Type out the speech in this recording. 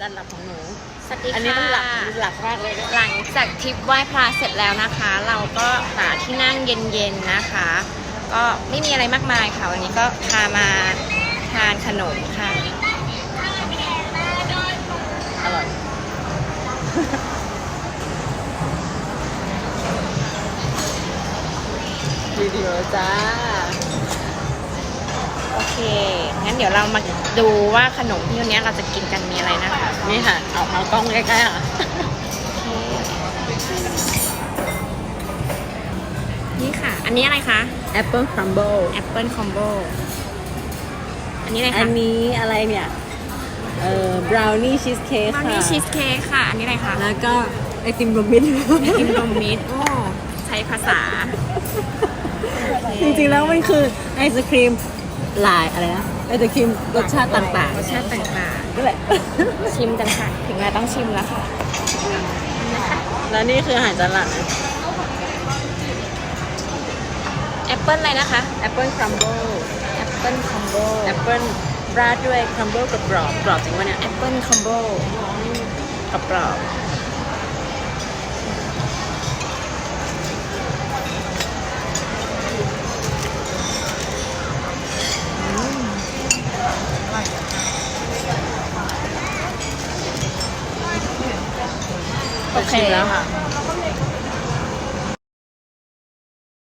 จานหลักของหนู สวัสดีค่ะอันนี้มันหลักหลักมากเลยนะหลังจากทริปไหว้พระเสร็จแล้วนะคะ เราก็หาที่นั่งเย็นๆนะคะ ก็ไม่มีอะไรมากมายค่ะ วันนี้ก็พามาทานขนมค่ะ อร่อยวิดีโอจ้า โอเคงั้น เดี๋ยวเรามาดูว่าขนมที่วันนี้เราจะกินกันมีอะไรนะคะ นี่ค่ะ เอาเอากล้องใกล้ๆค่ะ นี่ค่ะ อันนี้อะไรคะแอปเปิลครัมเบิลแอปเปิลคอมโบอันนี้อะไรอัคะนนี้อะไรเนี่ย เอ่อบราวนี่ชีสเค้กบราวค่ะนี่ชีสเค้กค่ะ อันนี้อะไรคะแล้วก็ไอติมรวมมิตรไอติมรวมมิตรโอ้ใช้ภาษา จริงๆแล้วมันคือไอศครีมหลายอะไรนะ ไอศครีมรสชาติต่างรสชาติต่างๆนี่แหละๆชิมกันค่ะ ถึงเวลาต้องชิมแล้วค่ะ แล้วนี่คืออาหารจานหลักแอปเปิลอะไรนะคะแอปเปิลครัมเบิลแอปเปิลคอมโบแอปเปิลราดด้วยครัมเบิลกับกรอบกรอบจริงปะเนี่ยแอปเปิลคอมโบกับกรอบ โอเคชิมแล้วค่ะ